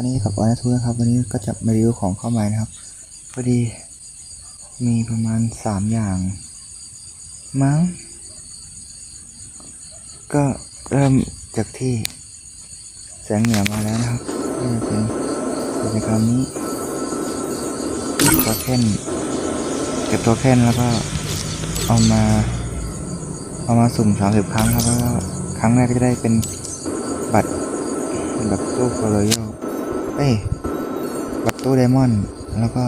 วันนี้กับออนทูนะครับ วันนี้ก็จะมารีวิวของเข้ามานะครับพอดีมีประมาณสามอย่าง มั้ง ก็เริ่มจากที่แสงเหนือมาแล้วนะครับก็จะเป็นกิจกรรมนี้ตัวแค่นเก็บตัวแค่นแล้วก็เอามาเอามาสุ่มสามสิบครั้งครับแล้วก็ครั้งแรกก็จะได้เป็นบัตรบัตรตู้โคโรโย เอ้ยบัตรตู้ไดมอนด์แล้วก็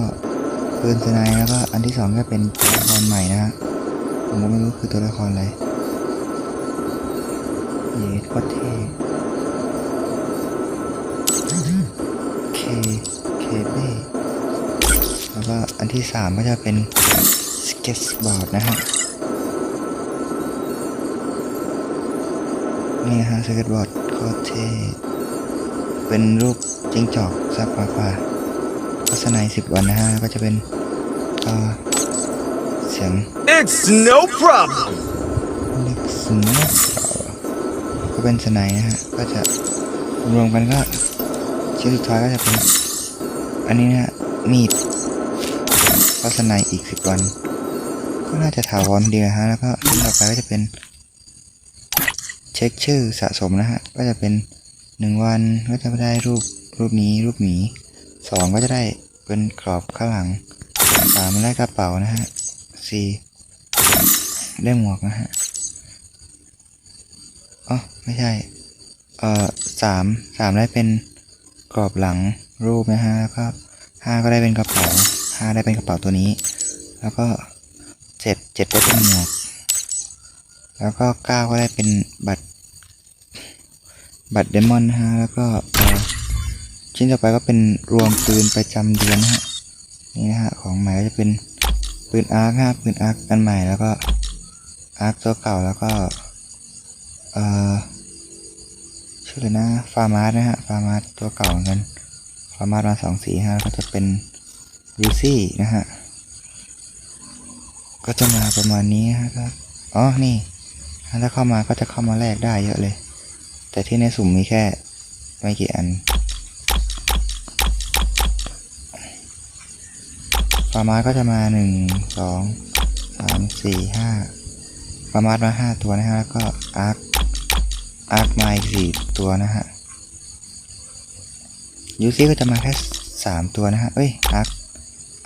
ปืนสไนแล้วก็อันที่สองก็เป็นตัวละครใหม่นะฮะผมก็ไม่รู้คือตัวละครอะไรเยสโคตรเท่เคเคเบ้แล้วก็อันที่สามก็จะเป็นสเก็ตบอร์ดนะฮะนี่ฮะสเก็ตบอร์ดโคตรเท่ เป็นรูปจิ้งจอกซับฟ้าฟ้าโฆษณาสิบวันนะฮะก็จะเป็นเอ่อเสียง It's no problem. เล็กสโนว์ก็เป็นสไนด์นะฮะก็จะรวมกันก็ชิ้นสุดท้ายก็จะเป็น อันนี้นะฮะมีดก็สไนด์อีกสิบวัน ก็น่าจะถาวรดีนะฮะแล้วก็ชิ้นต่อไปก็จะเป็น เช็คชื่อสะสมนะฮะก็จะเป็น หนึ่งวันก็จะได้รูปรูปนี้รูปหมีสองก็จะได้เป็นกรอบข้างหลังสามได้กระเป๋านะฮะสี่ได้หมวกนะฮะอ๋อไม่ใช่ เอ่อสามสามได้เป็นกรอบหลังรูปนะฮะแล้วก็ห้าก็ได้เป็นกระเป๋าห้าได้เป็นกระเป๋าตัวนี้ แล้วก็เจ็ดเจ็ดได้เป็นหมวก แล้วก็เก้าก็ได้เป็นบัตร บัตรเดมอนนะฮะ แล้วก็ชิ้นต่อไปก็เป็นรวมปืนประจำเดือนนะฮะ นี่นะฮะ ของใหม่ก็จะเป็นปืนอาร์คฮะปืนอาร์คอันใหม่แล้วก็อาร์คตัวเก่าแล้วก็เอ่อชื่อเลยนะฟาร์มาร์นะฮะฟาร์มาร์ตัวเก่าเหมือนกันฟาร์มาร์มาสองสีฮะก็จะเป็นรูซี่นะฮะก็จะมาประมาณนี้ฮะก็อ๋อนี่ถ้าเข้ามาก็จะเข้ามาแลกได้เยอะเลย แต่ที่ในสุ่มมีแค่ไม่กี่อันฟาร์มาก็จะมาหนึ่งสองสามสี่ห้าฟาร์มามาห้าตัวนะฮะ แล้วก็อาร์คอาร์คมาอีกสี่ตัวนะฮะยูซี่ก็จะมาแค่สามตัวนะฮะเอ้ยอาร์ค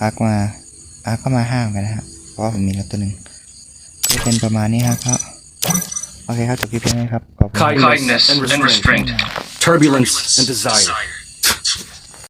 อาร์คมาอาร์คก็มาห้ามกันนะฮะ เพราะผมมีแล้วตัวหนึ่งก็เป็นประมาณนี้ฮะครับ โอเคครับจบคลิปนี้นะครับขอบคุณ Kindness and restraint. Turbulence and desire.